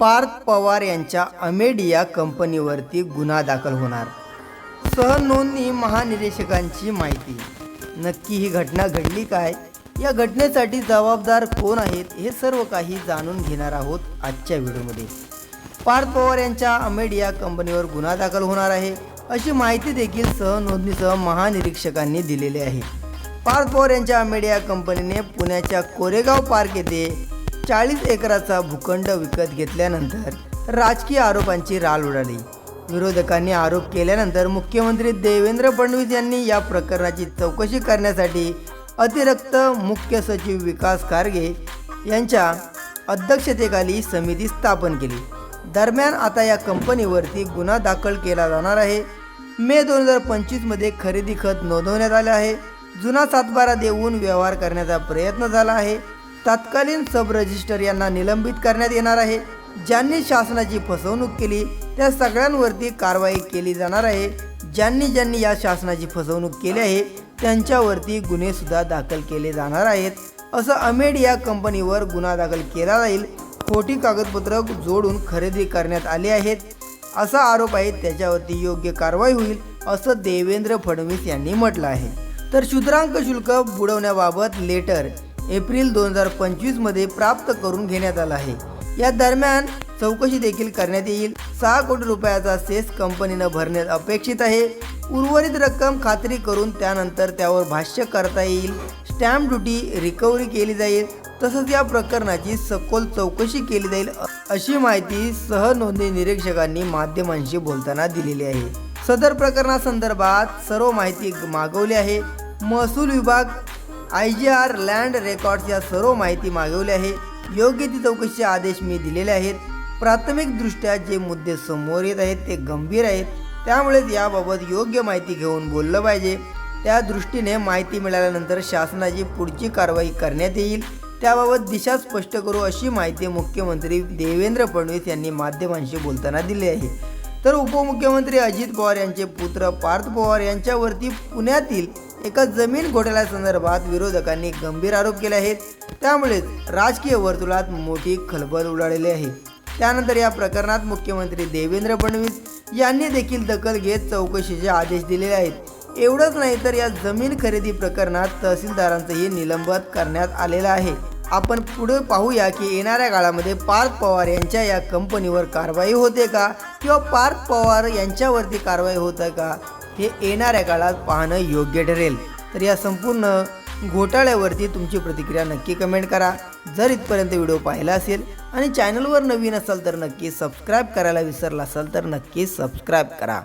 पार्थ पवार यांच्या अमेडिया कंपनीवरती गुन्हा दाखल होणार. सहनोंदणी महानिरीक्षकांची माहिती. नक्की ही घटना घडली काय? या घटनेसाठी जबाबदार कोण आहेत? हे सर्व काही जाणून घेणार आहोत आजच्या व्हिडिओमध्ये. पार्थ पवार यांच्या अमेडिया कंपनीवर गुन्हा दाखल होणार आहे अशी माहिती देखील सहनोंदणीसह महानिरीक्षकांनी दिलेली आहे. पार्थ पवार यांच्या अमेडिया कंपनीने पुण्याच्या कोरेगाव पार्क येथे चाळीस एकराचा भूखंड विकत घेतल्यानंतर राजकीय आरोपांची राल उडाली. विरोधकांनी आरोप केल्यानंतर मुख्यमंत्री देवेंद्र फडणवीस यांनी या प्रकरणाची चौकशी करण्यासाठी अतिरिक्त मुख्य सचिव विकास खारगे यांच्या अध्यक्षतेखाली समिती स्थापन केली. दरम्यान आता या कंपनीवरती गुन्हा दाखल केला जाणार आहे. मे दोन हजार पंचवीसमध्ये खरेदी खत नोंदवण्यात आले आहे. जुना सातबारा देऊन व्यवहार करण्याचा प्रयत्न झाला आहे. तत्कालीन सब रजिस्टर यांना निलंबित करण्यात येणार आहे. ज्यांनी शासनाची फसवणूक केली त्या सगळ्यांवरती कारवाई केली जाणार आहे. ज्यांनी ज्यांनी या शासनाची फसवणूक केली आहे त्यांच्यावरती गुन्हेसुद्धा दाखल केले जाणार आहेत. असं अमेड या कंपनीवर गुन्हा दाखल केला जाईल. खोटी कागदपत्र जोडून खरेदी करण्यात आली आहेत. असा आरोप आहे त्याच्यावरती योग्य कारवाई होईल असं देवेंद्र फडणवीस यांनी म्हटलं आहे. तर शुद्रांक शुल्क बुडवण्याबाबत लेटर एप्रिल दोन हजार पंचवीसमध्ये प्राप्त करून घेण्यात आला आहे. या दरम्यान चौकशी देखील करण्यात येईल. सहा कोटी रुपयाचा सेस कंपनीनं भरण्यात अपेक्षित आहे. उर्वरित रक्कम खात्री करून त्यानंतर त्यावर भाष्य करता येईल. स्टॅम्प ड्युटी रिकव्हरी केली जाईल. तसंच या प्रकरणाची सखोल चौकशी केली जाईल अशी माहिती सहनोंदणी निरीक्षकांनी माध्यमांशी बोलताना दिलेली आहे. सदर प्रकरणासंदर्भात सर्व माहिती मागवली आहे. महसूल विभाग I G R land records या सर्व माहिती मागवली आहे. योग्य ती चौकशीचे आदेश मी दिलेले आहेत. प्राथमिकदृष्ट्या जे मुद्दे समोर येत आहेत ते गंभीर आहेत. त्यामुळेच याबाबत योग्य माहिती घेऊन बोललं पाहिजे. त्या दृष्टीने माहिती मिळाल्यानंतर शासनाची पुढची कारवाई करण्यात येईल. त्याबाबत दिशा स्पष्ट करू अशी माहिती मुख्यमंत्री देवेंद्र फडणवीस यांनी माध्यमांशी बोलताना दिली आहे. तर उपमुख्यमंत्री अजित पवार यांचे पुत्र पार्थ पवार यांच्यावरती पुण्यातील एका जमीन घोटाळ्या संदर्भात विरोधकांनी गंभीर आरोप केले आहेत. त्यामुळेच राजकीय वर्तुळात मोठी खलबल उडालेली आहे. त्यानंतर या प्रकरणात मुख्यमंत्री देवेंद्र फडणवीस यांनी देखील दखल घेत चौकशीचे आदेश दिलेले आहेत. एवढंच नाही तर या जमीन खरेदी प्रकरणात तहसीलदारांचंही निलंबन करण्यात आलेलं आहे. आपण पुढे पाहूया की येणाऱ्या काळामध्ये पार्थ पवार यांच्या या कंपनीवर कारवाई होते का? किंवा पार्थ पवार यांच्यावरती कारवाई होते का? हे येणाऱ्या काळात पाहणं योग्य ठरेल. तर या संपूर्ण घोटाळ्यावरती तुमची प्रतिक्रिया नक्की कमेंट करा. जर इथपर्यंत व्हिडिओ पाहिला असेल आणि चॅनलवर नवीन असाल तर नक्की सबस्क्राईब करायला विसरला असाल तर नक्की सबस्क्राईब करा.